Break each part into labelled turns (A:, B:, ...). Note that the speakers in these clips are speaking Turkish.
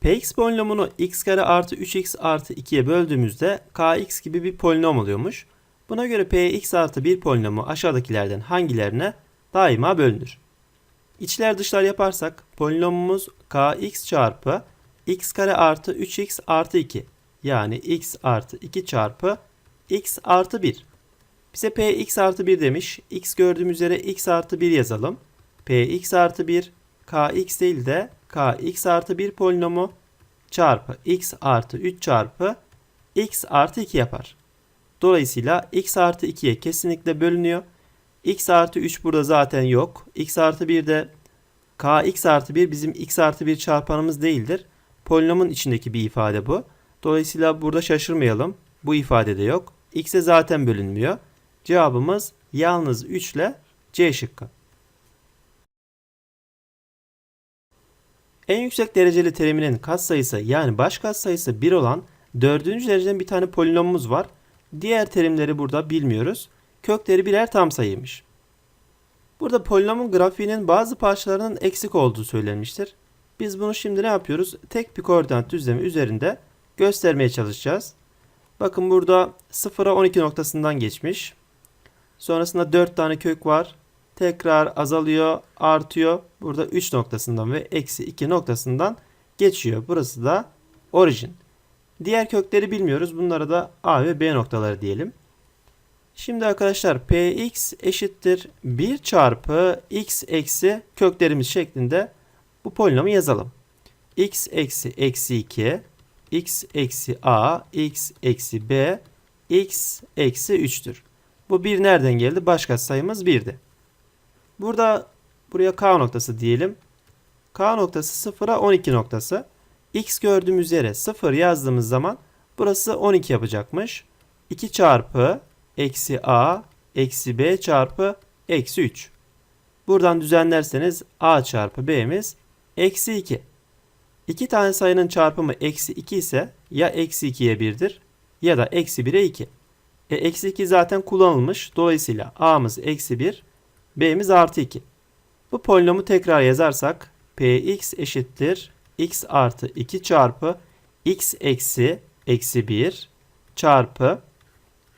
A: Px polinomunu x kare artı 3x artı 2'ye böldüğümüzde kx gibi bir polinom oluyormuş. Buna göre px artı 1 polinomu aşağıdakilerden hangilerine daima bölünür? İçler dışlar yaparsak polinomumuz kx çarpı x kare artı 3x artı 2 yani x artı 2 çarpı x artı 1. Bize px artı 1 demiş. x gördüğümüz üzere x artı 1 yazalım. px artı 1 kx değil de kx artı 1 polinomu çarpı x artı 3 çarpı x artı 2 yapar. Dolayısıyla x artı 2'ye kesinlikle bölünüyor. x artı 3 burada zaten yok. x artı 1 de kx artı 1 bizim x artı 1 çarpanımız değildir. Polinomun içindeki bir ifade bu. Dolayısıyla burada şaşırmayalım. Bu ifade de yok. x'e zaten bölünmüyor. Cevabımız yalnız 3 ile C şıkkı. En yüksek dereceli teriminin katsayısı yani baş katsayısı 1 olan dördüncü dereceden bir tane polinomumuz var. Diğer terimleri burada bilmiyoruz. Kökleri birer tam sayıymış. Burada polinomun grafiğinin bazı parçalarının eksik olduğu söylenmiştir. Biz bunu şimdi ne yapıyoruz? Tek bir koordinat düzlemi üzerinde göstermeye çalışacağız. Bakın burada 0'a 12 noktasından geçmiş. Sonrasında 4 tane kök var. Tekrar azalıyor, artıyor. Burada 3 noktasından ve eksi 2 noktasından geçiyor. Burası da orijin. Diğer kökleri bilmiyoruz. Bunlara da A ve B noktaları diyelim. Şimdi arkadaşlar px eşittir 1 çarpı x eksi köklerimiz şeklinde bu polinomu yazalım. x eksi eksi 2 x eksi a x eksi b x eksi 3'tür. Bu 1 nereden geldi? Başka sayımız 1'di. Burada buraya k noktası diyelim. k noktası 0'a 12 noktası. x gördüğümüz yere 0 yazdığımız zaman burası 12 yapacakmış. 2 çarpı eksi a eksi b çarpı eksi 3. Buradan düzenlerseniz a çarpı b'miz eksi 2. İki tane sayının çarpımı eksi 2 ise ya eksi 2'ye 1'dir ya da eksi 1'e 2. E, eksi 2 zaten kullanılmış. Dolayısıyla a'mız eksi 1, b'miz artı 2. Bu polinomu tekrar yazarsak px eşittir x artı 2 çarpı x eksi eksi 1 çarpı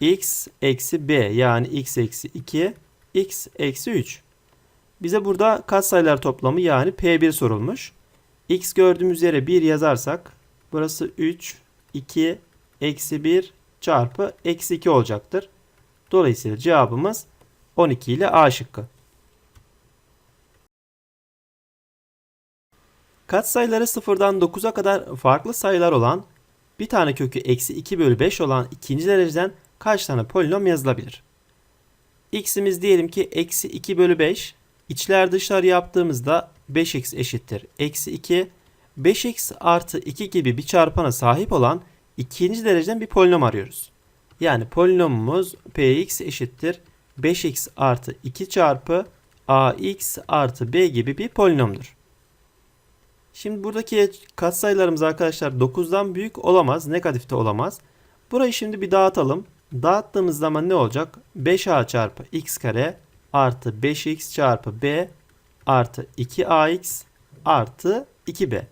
A: x eksi b yani x eksi 2 x eksi 3. Bize burada katsayılar toplamı yani p1 sorulmuş. x gördüğümüz yere 1 yazarsak burası 3 2 eksi 1 çarpı eksi 2 olacaktır. Dolayısıyla cevabımız 12 ile A şıkkı. Katsayıları sıfırdan 9'a kadar farklı sayılar olan bir tane kökü eksi 2 bölü 5 olan ikinci dereceden kaç tane polinom yazılabilir? x'imiz diyelim ki eksi 2 bölü 5. İçler dışlar yaptığımızda 5x eşittir. Eksi 2. 5x artı 2 gibi bir çarpana sahip olan ikinci dereceden bir polinom arıyoruz. Yani polinomumuz px eşittir 5x artı 2 çarpı ax artı b gibi bir polinomdur. Şimdi buradaki katsayılarımız arkadaşlar 9'dan büyük olamaz, negatif de olamaz. Burayı şimdi bir dağıtalım. Dağıttığımız zaman ne olacak? 5a çarpı x kare artı 5x çarpı b artı 2ax artı 2b.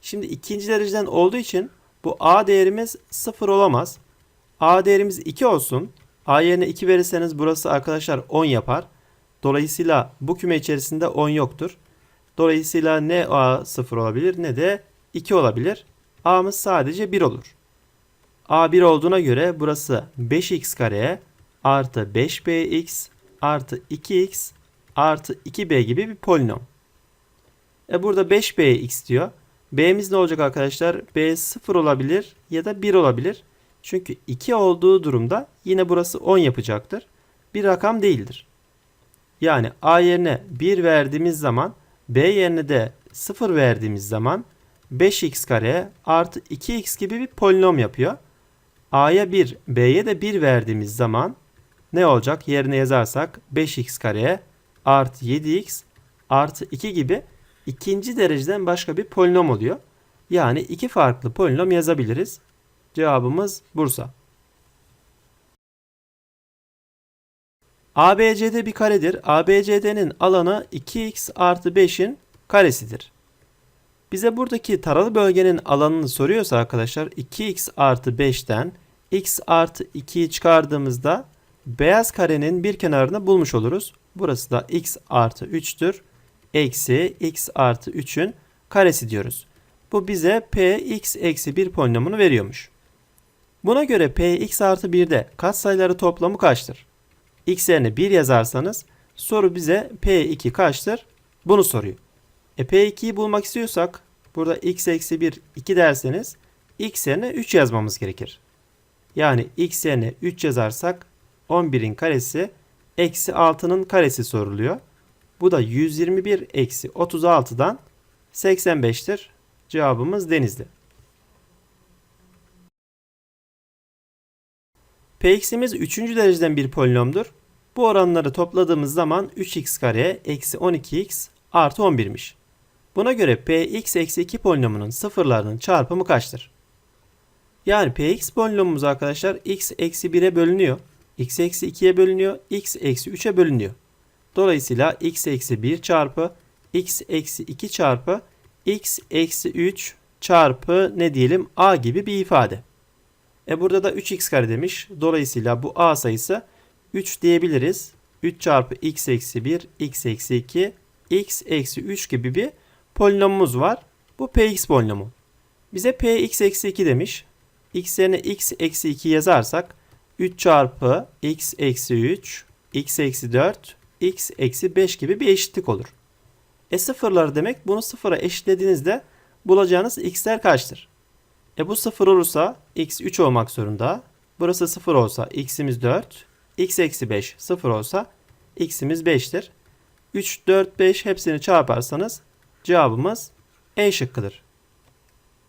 A: Şimdi ikinci dereceden olduğu için bu a değerimiz 0 olamaz. a değerimiz 2 olsun. a yerine 2 verirseniz burası arkadaşlar 10 yapar. Dolayısıyla bu küme içerisinde 10 yoktur. Dolayısıyla ne a 0 olabilir ne de 2 olabilir. a'mız sadece 1 olur. a 1 olduğuna göre burası 5x kare artı 5bx artı 2x artı 2b gibi bir polinom. E burada 5bx diyor. b'miz ne olacak arkadaşlar? b 0 olabilir ya da 1 olabilir. Çünkü 2 olduğu durumda yine burası 10 yapacaktır. Bir rakam değildir. Yani a yerine 1 verdiğimiz zaman b yerine de 0 verdiğimiz zaman 5x kare artı 2x gibi bir polinom yapıyor. a'ya 1 b'ye de 1 verdiğimiz zaman ne olacak? Yerine yazarsak 5x kare artı 7x artı 2 gibi ikinci dereceden başka bir polinom oluyor. Yani iki farklı polinom yazabiliriz. Cevabımız Bursa. ABCD bir karedir. ABCD'nin alanı 2x artı 5'in karesidir. Bize buradaki taralı bölgenin alanını soruyorsa arkadaşlar 2x artı 5'ten x artı 2'yi çıkardığımızda beyaz karenin bir kenarını bulmuş oluruz. Burası da x artı 3'tür. Eksi x artı 3'ün karesi diyoruz. Bu bize px eksi 1 polinomunu veriyormuş. Buna göre px artı 1'de katsayıları toplamı kaçtır? X yerine 1 yazarsanız soru bize p2 kaçtır? Bunu soruyor. E p2'yi bulmak istiyorsak burada x eksi 1 2 derseniz x yerine 3 yazmamız gerekir. Yani x yerine 3 yazarsak 11'in karesi eksi 6'nın karesi soruluyor. Bu da 121 eksi 36'dan 85'tir. Cevabımız Denizli. Px'imiz 3. dereceden bir polinomdur. Bu oranları topladığımız zaman 3x kare eksi 12x artı 11'miş. Buna göre px eksi 2 polinomunun sıfırlarının çarpımı kaçtır? Yani px polinomumuz arkadaşlar x eksi 1'e bölünüyor. x eksi 2'ye bölünüyor. x eksi 3'e bölünüyor. Dolayısıyla x eksi 1 çarpı x eksi 2 çarpı x eksi 3 çarpı ne diyelim a gibi bir ifade. E burada da 3x kare demiş. Dolayısıyla bu a sayısı 3 diyebiliriz. 3 çarpı x eksi 1, x eksi 2, x eksi 3 gibi bir polinomumuz var. Bu px polinomu. Bize px eksi 2 demiş. x yerine x eksi 2 yazarsak 3 çarpı x eksi 3, x eksi 4, x eksi 5 gibi bir eşitlik olur. E sıfırlar demek bunu sıfıra eşitlediğinizde bulacağınız x'ler kaçtır? E bu sıfır olursa x 3 olmak zorunda. Burası sıfır olsa x'imiz 4. x eksi 5 sıfır olsa x'imiz 5'tir. 3, 4, 5 hepsini çarparsanız cevabımız E şıkkıdır.